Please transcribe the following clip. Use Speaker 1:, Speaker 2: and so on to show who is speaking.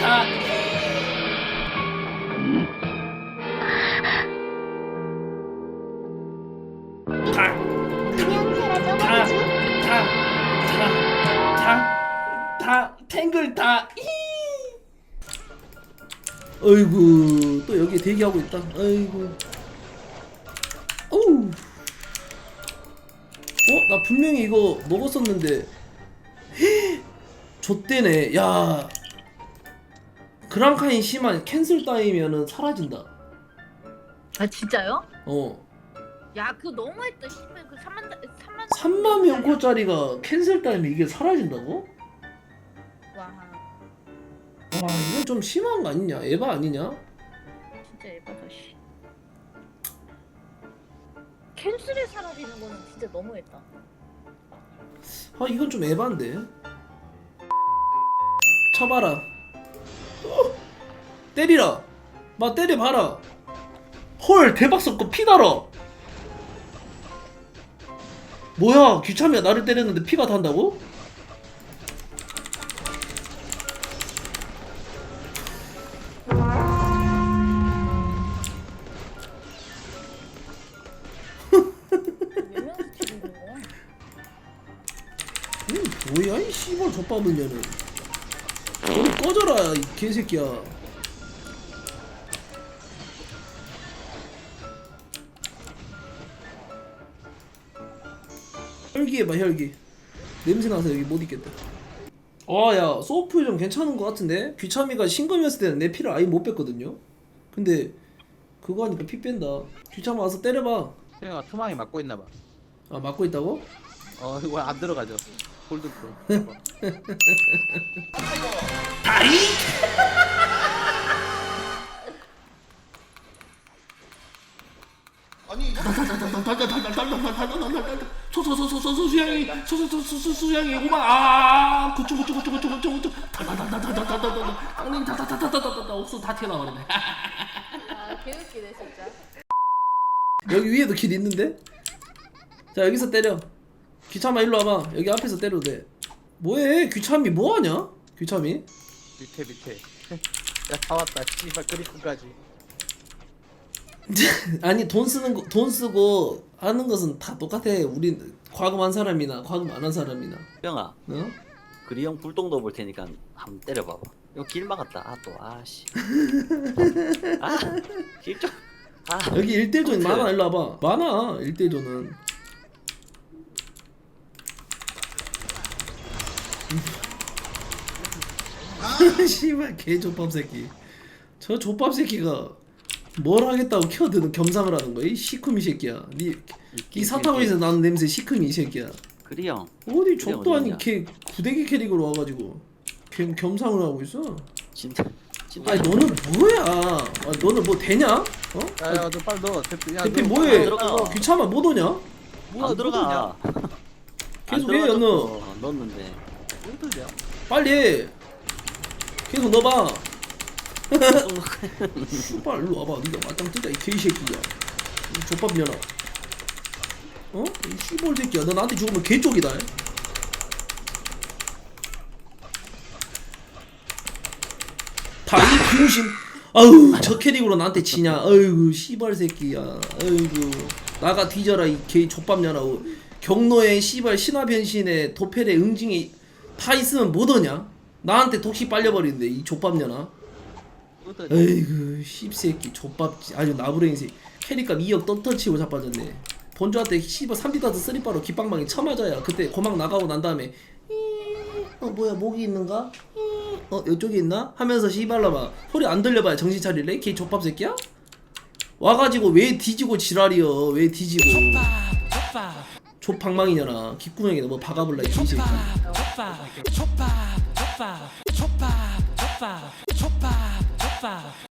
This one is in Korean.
Speaker 1: 다 다,
Speaker 2: 그냥 사라져
Speaker 1: 다,
Speaker 2: 버리지.
Speaker 1: 다, 다, 다, 다, 탱글 다. 이. 어이구, 또 여기 대기하고 있다. 어이구. 어우. 어? 나 분명히 이거 먹었었는데. 좆대네. 야. 그랑카인 심한 캔슬 따이면은 사라진다.
Speaker 3: 아 진짜요?
Speaker 1: 어.
Speaker 3: 야 그거 너무했다 씨발 그 3만 3만
Speaker 1: 3만 명코짜리가 캔슬 따이면 이게 사라진다고?
Speaker 3: 와
Speaker 1: 와 이건 좀 심한 거 아니냐? 에바 아니냐?
Speaker 3: 진짜 예쁘다 씨 캔슬에 사라지는 거는 진짜 너무했다
Speaker 1: 아 이건 좀 에반데 쳐봐라 어, 때리라. 마 때려봐라. 헐 대박 섞고 피 달아. 뭐야 귀참이야 나를 때렸는데 피가
Speaker 3: 거야?
Speaker 1: 음, 뭐야 이 씨발 년은 너는 꺼져라 이 개새끼야. 혈기 해봐 혈기. 냄새 나서 여기 못 있겠다. 아야 소프 좀 괜찮은 것 같은데? 귀차미가 신검이었을 때는 내 피를 아예 못 뺐거든요? 근데 그거 하니까 피 뺀다. 귀차마 와서 때려봐.
Speaker 4: 형아 투망이 맞고 있나 봐.
Speaker 1: 아 맞고 있다고?
Speaker 4: 어 이거 안 들어가죠. 골드 프로.
Speaker 1: 다이
Speaker 5: 아니
Speaker 3: 아아
Speaker 1: 때려 귀참아 일로 와봐. 여기 앞에서 때려도 돼. 뭐해? 귀참이 뭐하냐? 귀참이?
Speaker 4: 밑에 밑에. 야 다 왔다. 씨발 그리프까지.
Speaker 1: 아니 돈 쓰는 거 돈 쓰고 하는 것은 다 똑같아. 우린 과금한 사람이나 과금 안 한 사람이나.
Speaker 6: 병아
Speaker 1: 어?
Speaker 6: 그리 형 불똥도 볼 테니까 한번 때려봐봐. 이거 길 막았다. 아 또 아씨. 아길좀 아.
Speaker 1: 여기 일대존
Speaker 6: 그치?
Speaker 1: 많아 일로 와봐. 많아 일대존은 씨발 개 족밥 새끼 저 족밥 새끼가 뭘 하겠다고 키워드는 겸상을 하는 거야 이 시크미 새끼야 니, 이 사탕에서 나는 냄새 시크미 이 새끼야
Speaker 6: 그리형
Speaker 1: 어디 족도 아닌? 걔 구대기 캐릭으로 와가지고 겸, 겸상을 하고 있어
Speaker 6: 진짜 진짜
Speaker 1: 아니 너는 뭐야 아, 너는 뭐 되냐? 어?
Speaker 4: 야야 너 빨리 넣어. 대표 야
Speaker 1: 대표
Speaker 4: 너
Speaker 1: 뭐해?
Speaker 6: 안 들어가.
Speaker 1: 귀찮아 못 오냐?
Speaker 4: 뭐야,
Speaker 6: 안 들어가
Speaker 1: 계속
Speaker 6: 안
Speaker 1: 해. 연우.
Speaker 6: 넣었는데
Speaker 4: 뭐 들냐?
Speaker 1: 빨리 해. 계속 넣어봐. 슈발 일로 와봐. 네가 맞짱 뜨자 이 개새끼야. 이 족밥 년아. 어? 이 씨볼 새끼야. 너 나한테 죽으면 개쪽이다. 다이 비우심. 아우 저 캐릭으로 나한테 지냐. 아이고 씨발 새끼야. 아이고 나가 뒤져라 이 개 족밥 년아. 경로에 씨발 신화 변신에 도펠에 응징이 다 있으면 뭐더냐? 나한테 독시 빨려버리는데 이 족밥년아. 에이구 씹새끼 족밥 아주 나부랭이 새 캐릭값 2억 떴터치고 자빠졌네 본주한테 씨발 3비다드 쓰리바로 깃방망이 쳐맞아야 그때 고막 나가고 난 다음에 어 뭐야 목이 있는가? 어 이쪽에 있나? 하면서 씨발라봐 소리 안 들려봐야 정신 차릴래? 개 족밥 새끼야? 와가지고 왜 뒤지고 지랄이여 왜 뒤지고 족 족방망이녀나 기꾸명이 너무 박아볼라 이 진짜 족밥 족밥 족밥 족밥 족밥